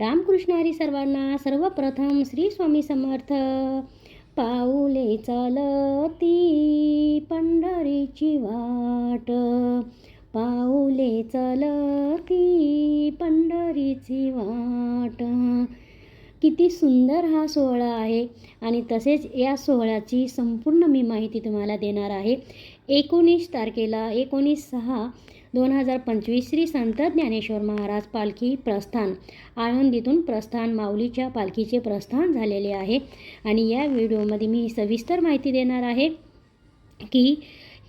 रामकृष्ण हरी सर्वांना सर्वप्रथम श्री स्वामी समर्थ. पाऊले चालती पंढरीची वाट. पाऊले चालती पंढरीची वाट. किती सुंदर हा सोहळा आहे आणि तसेच या सोहळ्याची संपूर्ण मी माहिती तुम्हाला देणार आहे. एकोणीस तारखेला एकोणीस सहा दोन हजार पंचवीस श्री संत ज्ञानेश्वर महाराज पालखी प्रस्थान. आळंदीतून प्रस्थान माऊलीच्या पालखीचे प्रस्थान झालेले आहे. आणि या व्हिडिओमध्ये मी सविस्तर माहिती देणार आहे की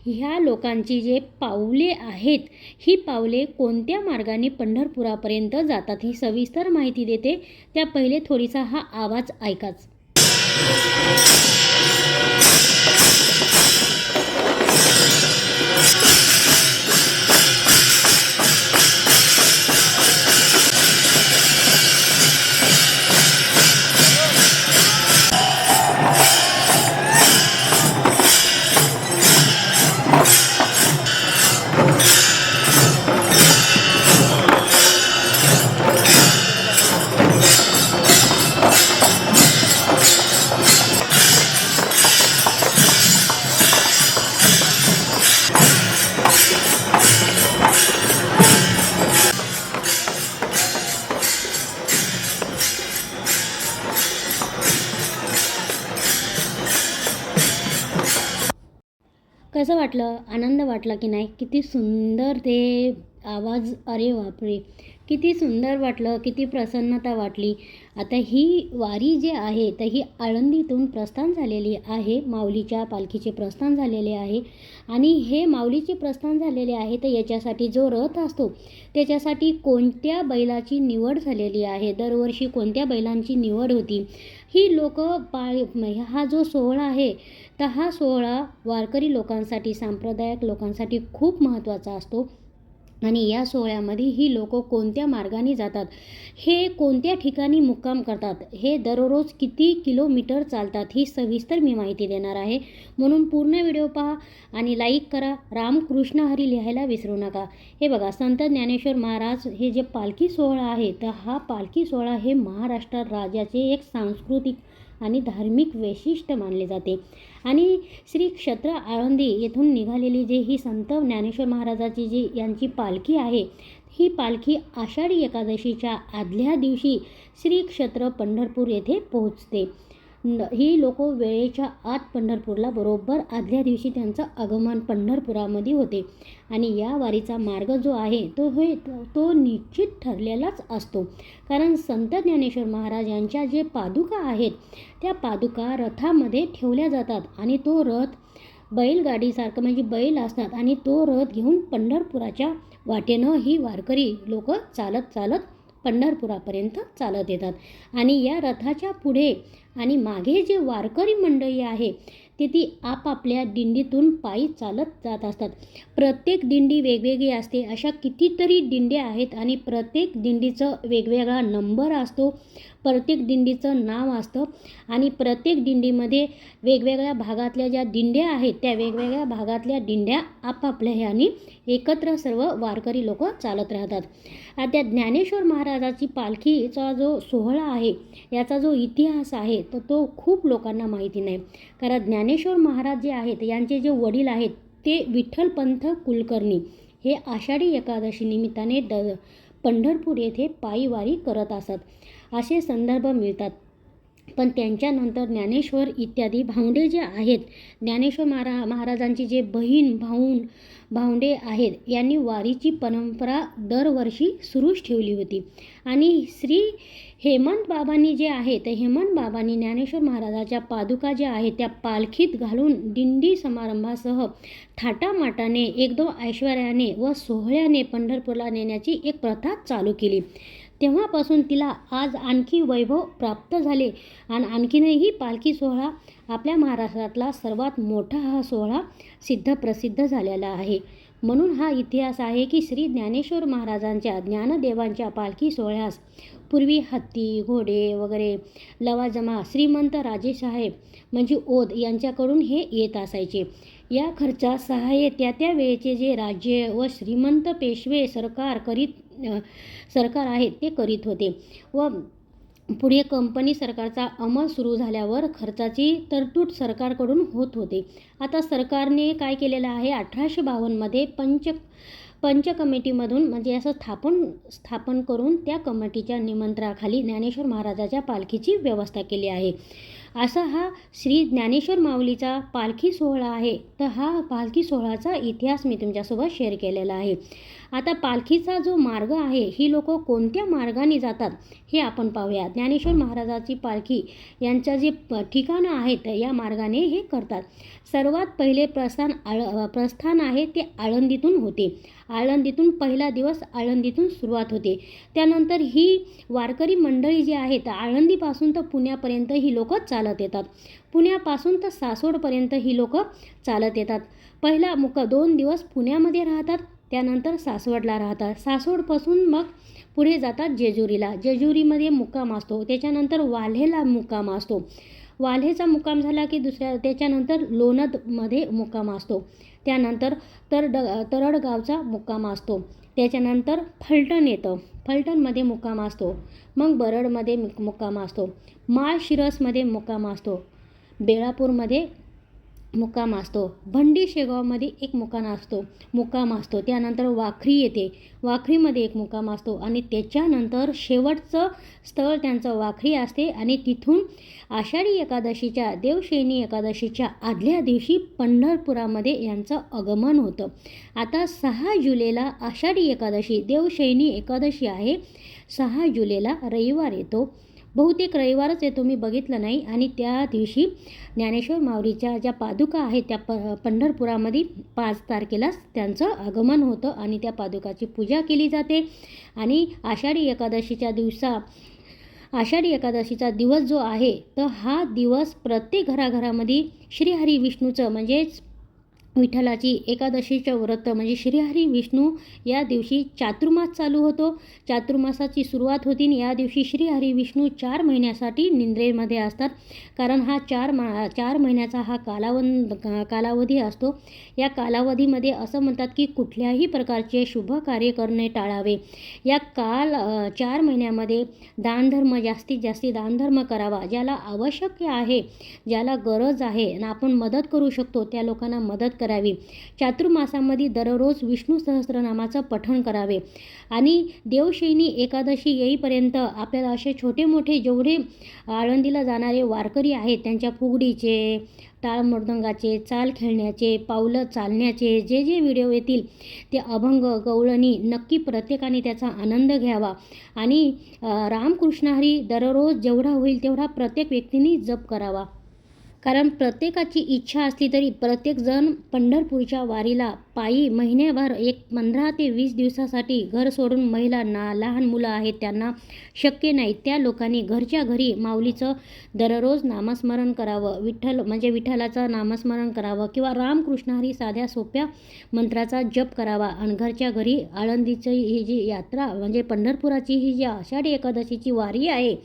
ह्या लोकांची जे पावले आहेत ही पावले कोणत्या मार्गाने पंढरपुरापर्यंत जातात ही सविस्तर माहिती देते. त्या पहिले थोडीसा हा आवाज ऐकाच. कसं वाटलं? आनंद वाटला की नाही? किती सुंदर ते आवाज. अरे बापरे. किती सुंदर वाटलं. किती प्रसन्नता वाटली. आता ही वारी जे आहे तर ही आळंदीतून प्रस्थान झालेली आहे माऊलीच्या पालखीचे प्रस्थान झालेले आहे. आणि हे माऊलीचे प्रस्थान झालेले आहे तर याच्यासाठी जो रथ असतो त्याच्यासाठी कोणत्या बैलाची निवड झालेली आहे? दरवर्षी कोणत्या बैलांची निवड होती? ही लोक पाळी हा जो सोहळा आहे तर हा सोहळा वारकरी लोकांसाठी सांप्रदायिक लोकांसाठी खूप महत्त्वाचा असतो. आणि या सोहळ्यामध्ये ही लोक कोणत्या मार्गाने जातात? हे कोणत्या ठिकाणी मुक्काम करतात? हे दररोज किती किलोमीटर चालतात? ही सविस्तर मी माहिती देणार आहे. म्हणून पूर्ण व्हिडिओ पहा आणि लाईक करा. रामकृष्ण हरी लिहायला विसरू नका. हे बघा संत ज्ञानेश्वर महाराज हे जे पालखी सोहळा आहे तर हा पालखी सोहळा हे महाराष्ट्र राज्याचे एक सांस्कृतिक आणि धार्मिक वैशिष्ट्य मानले जाते. आणि श्री क्षेत्र आळंदी येथून निघालेली जे ही संत ज्ञानेश्वर महाराजाची जी यांची पालखी आहे ही पालखी आषाढी एकादशीच्या आदल्या दिवशी श्री क्षेत्र पंढरपूर येथे पोहोचते. न ही लोक वेळेच्या आत पंढरपूरला बरोबर आदल्या दिवशी त्यांचं आगमन पंढरपुरामध्ये होते. आणि या वारीचा मार्ग जो आहे तो हे तो निश्चित ठरलेलाच असतो. कारण संत ज्ञानेश्वर महाराज यांच्या जे पादुका आहेत त्या पादुका रथामध्ये ठेवल्या जातात. आणि तो रथ बैलगाडीसारखं म्हणजे बैल असतात. आणि तो रथ घेऊन पंढरपुराच्या वाटेनं ही वारकरी लोक चालत चालत पंढरपुरापर्यंत चालत येतात. आणि या रथाच्या पुढे आणि मागे जे वारकरी मंडळी आहे ते ती आपापल्या दिंडीतून पायी चालत जात असतात. प्रत्येक दिंडी वेगवेगळी असते. अशा कितीतरी दिंड्या आहेत आणि प्रत्येक दिंडीचं वेगवेगळा नंबर असतो. प्रत्येक दिंडीचं नाव असतं आणि प्रत्येक दिंडीमध्ये वेगवेगळ्या भागातल्या ज्या दिंड्या आहेत त्या वेगवेगळ्या भागातल्या दिंड्या आपापल्या ह्यानी एकत्र सर्व वारकरी लोक चालत राहतात. आता ज्ञानेश्वर महाराजाची पालखीचा जो सोहळा आहे याचा जो इतिहास आहे तर तो खूप लोकांना माहिती नाही. कारण ज्ञान ज्ञानेश्वर महाराज जे आहेत यांचे जे वडील आहेत ते विठ्ठलपंथ कुलकर्णी हे आषाढी एकादशी निमित्ताने द पंढरपूर येथे पायीवारी करत असत. असे संदर्भ मिळतात. पण त्यांच्यानंतर ज्ञानेश्वर इत्यादी भावंडे जे आहेत ज्ञानेश्वर महारा महाराजांची जे बहीण भाऊन भावंडे आहेत यांनी वारीची परंपरा दरवर्षी सुरूच ठेवली होती. आणि श्री हेमंत बाबांनी जे आहे ते हेमंत बाबांनी ज्ञानेश्वर महाराजाच्या पादुका ज्या आहेत त्या पालखीत घालून दिंडी समारंभासह थाटामाटाने एकदम ऐश्वर्याने व सोहळ्याने पंढरपूरला नेण्याची एक प्रथा चालू केली. तेव्हापासून तिला आज आणखी वैभव प्राप्त झाले. आणि आणखीनही पालखी सोहळा आपल्या महाराष्ट्रातला सर्वात मोठा हा सोहळा सिद्ध प्रसिद्ध झालेला आहे. म्हणून हा इतिहास आहे की श्री ज्ञानेश्वर महाराजांच्या ज्ञानदेवांच्या पालखी सोहळ्यास पूर्वी हत्ती घोडे वगैरे लवाजमा श्रीमंत राजेसाहेब म्हणजे ओध यांच्याकडून हे येत असायचे. या खर्चास सहाय्य त्या त्या वेळेचे जे राज्य व श्रीमंत पेशवे सरकार करीत सरकार आहे ते करीत होते. व पुढे कंपनी सरकारचा अमल सुरू झाल्यावर खर्चाची तरतूद सरकारकडून होत होते. आता सरकारने काय केलेलं आहे? अठराशे बावन्नमध्ये पंच पंच कमिटीमधून म्हणजे असं स्थापन स्थापन करून त्या कमिटीच्या निमंत्रणाखाली ज्ञानेश्वर महाराजाच्या पालखीची व्यवस्था केली आहे. असा हा श्री ज्ञानेश्वर माऊलीचा पालखी सोहळा आहे. तर हा पालखी सोहळ्याचा इतिहास मी तुमच्यासोबत शेअर केलेला आहे. आता पालखीचा जो मार्ग आहे ही लोक कोणत्या मार्गाने जातात हे आपण पाहूया. ज्ञानेश्वर महाराजाची पालखी यांच्या जे ठिकाणं आहेत या मार्गाने हे करतात. सर्वात पहिले प्रस्थान आळ प्रस्थान आहे ते आळंदीतून होते. आळंदीतून पहिला दिवस आळंदीतून सुरुवात होते. त्यानंतर ही वारकरी मंडळी जी आहेत आळंदीपासून तर पुण्यापर्यंत ही लोक चालत येतात. पुण्यापासून तर सासवडपर्यंत ही लोक चालत येतात. पहिला मुक दोन दिवस पुण्यामध्ये राहतात त्यानंतर सासवडला राहतात. सासवडपासून मग पुढे जातात जेजुरीला. जेजुरीमध्ये मुक्काम असतो. त्याच्यानंतर वाल्हेला मुक्काम असतो. वाल्हेचा मुक्काम झाला की दुसऱ्या त्याच्यानंतर लोणदमध्ये मुक्काम असतो. त्यानंतर तर तरड तरडगावचा मुक्काम असतो. त्याच्यानंतर फलटण येतं. फलटणमध्ये मुक्काम असतो. मग बरडमध्ये मुक्काम असतो. माळशिरसमध्ये मुक्काम असतो. बेळापूरमध्ये मुक्काम असतो. भंडी शेगावमध्ये एक मुकाम असतो. मुक्काम असतो. त्यानंतर वाखरी येते. वाखरीमध्ये एक मुक्काम असतो आणि त्याच्यानंतर शेवटचं स्थळ त्यांचं वाखरी असते आणि तिथून आषाढी एकादशीच्या देवशैनी एकादशीच्या आदल्या दिवशी पंढरपुरामध्ये यांचं आगमन होतं. आता सहा जुलैला आषाढी एकादशी देवशैनी एकादशी आहे. सहा जुलैला रविवार येतो. बहुतेक रविवारच येतो मी बघितलं नाही आणि त्या दिवशी ज्ञानेश्वर माऊलीच्या ज्या पादुका आहेत त्या प पंढरपुरामध्ये पाच तारखेलाच त्यांचं आगमन होतं आणि त्या पादुकाची पूजा केली जाते. आणि आषाढी एकादशीच्या दिवसा आषाढी एकादशीचा दिवस जो आहे तर हा दिवस प्रत्येक घराघरामध्ये श्रीहरी विष्णूचं म्हणजेच विठ्ठलाची एकादशीचं व्रत. म्हणजे श्रीहरी विष्णू या दिवशी चातुर्मास चालू होतो. चातुर्मासाची सुरुवात होती आणि या दिवशी श्रीहरी विष्णू चार महिन्यासाठी निंद्रेमध्ये असतात. कारण हा चार मा चार महिन्याचा हा कालावध कालावधी असतो. या कालावधीमध्ये असं म्हणतात की कुठल्याही प्रकारचे शुभ कार्य करणे टाळावे. या काल चार महिन्यामध्ये दानधर्म जास्तीत जास्ती दानधर्म करावा. ज्याला आवश्यक आहे ज्याला गरज आहे आणि आपण मदत करू शकतो त्या लोकांना मदत करावी. चातुर्मासामध्ये दररोज विष्णू सहस्रनामाचं पठण करावे. आणि देवशैनी एकादशी येईपर्यंत आपल्याला असे छोटे मोठे जेवढे आळंदीला जाणारे वारकरी आहेत त्यांच्या फुगडीचे टाळ मृदंगाचे चाल खेळण्याचे पावलं चालण्याचे जे जे व्हिडिओ येतील ते अभंग गवळणी नक्की प्रत्येकाने त्याचा आनंद घ्यावा. आणि रामकृष्ण हरी दररोज जेवढा होईल तेवढा प्रत्येक व्यक्तीने जप करावा. कारण प्रत्येकाची इच्छा असली तरी प्रत्येकजण पंढरपूरच्या वारीला पायी महिन्याभर एक पंधरा ते वीस दिवसासाठी घर सोडून महिला ना लहान मुलं आहेत त्यांना शक्य नाही. त्या लोकांनी घरच्या घरी माऊलीचं दररोज नामस्मरण करावं. विठ्ठल म्हणजे विठ्ठलाचं नामस्मरण करावं किंवा रामकृष्णहरी साध्या सोप्या मंत्राचा जप करावा आणि घरच्या घरी आळंदीची ही जी यात्रा म्हणजे पंढरपुराची ही जी आषाढी एकादशीची वारी आहे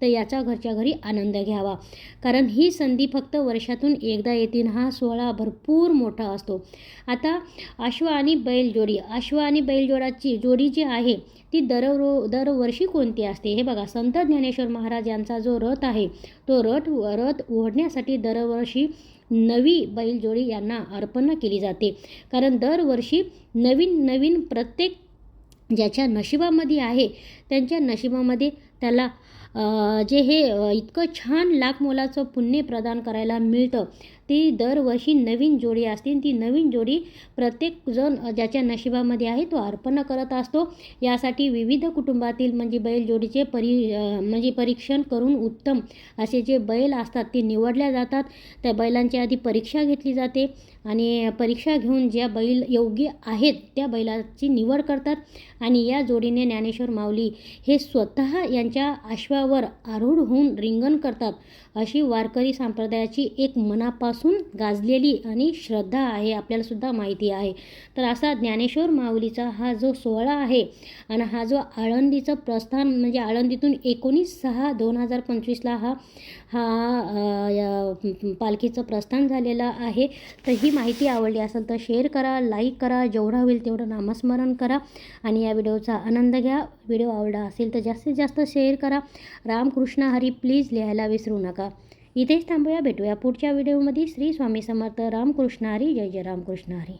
तर याचा घरच्या घरी आनंद घ्यावा. कारण ही संधी फक्त वर्षातून एकदा येतील हा सोहळा भरपूर मोठा असतो. आता अश्व आणि बैलजोडी अश्व आणि बैलजोडाची जोडी जी आहे ती दररो दरवर्षी कोणती असते? हे बघा संत ज्ञानेश्वर महाराज यांचा जो रथ आहे तो रथ रथ ओढण्यासाठी दरवर्षी नवी बैलजोडी यांना अर्पण केली जाते. कारण दरवर्षी नवीन नवीन प्रत्येक ज्याच्या नशिबामध्ये आहे त्यांच्या नशिबामध्ये त्याला जे हे इतकं छान लाख मोलाचं पुण्य प्रदान करायला मिळतं. ती दरवर्षी नवीन जोडी असते ती नवीन जोडी प्रत्येकजण ज्याच्या नशिबामध्ये आहे तो अर्पण करत असतो. यासाठी विविध कुटुंबातील म्हणजे बैल जोडीचे परी म्हणजे परीक्षण करून उत्तम असे जे बैल असतात ते निवडल्या जातात. त्या बैलांची आधी परीक्षा घेतली जाते आणि परीक्षा घेऊन ज्या बैल योग्य आहेत त्या बैलाची निवड करतात आणि या जोडीने ज्ञानेश्वर माऊली हे स्वतः यांच्या अश्वावर आरूढ होऊन रिंगण करतात अशी वारकरी संप्रदायाची एक मनापासून गाजलेली आणि श्रद्धा आहे आपल्यालासुद्धा माहिती आहे. तर असा ज्ञानेश्वर माऊलीचा हा जो सोहळा आहे आणि हा जो आळंदीचं प्रस्थान म्हणजे आळंदीतून एकोणीस सहा दोन हजार पंचवीसला हा हा पालखीचं प्रस्थान झालेलं आहे. तर ही माहिती आवडली असेल तर शेअर करा लाईक करा जेवढं होईल तेवढं नामस्मरण करा आणि या व्हिडिओचा आनंद घ्या. व्हिडिओ आवडला असेल तर जास्तीत जास्त शेअर करा. रामकृष्ण हरी प्लीज लिहायला विसरू नका. इथेच थांबूया भेटूया पुढच्या व्हिडिओमध्ये. श्री स्वामी समर्थ रामकृष्ण हरी जय जय रामकृष्ण हरी.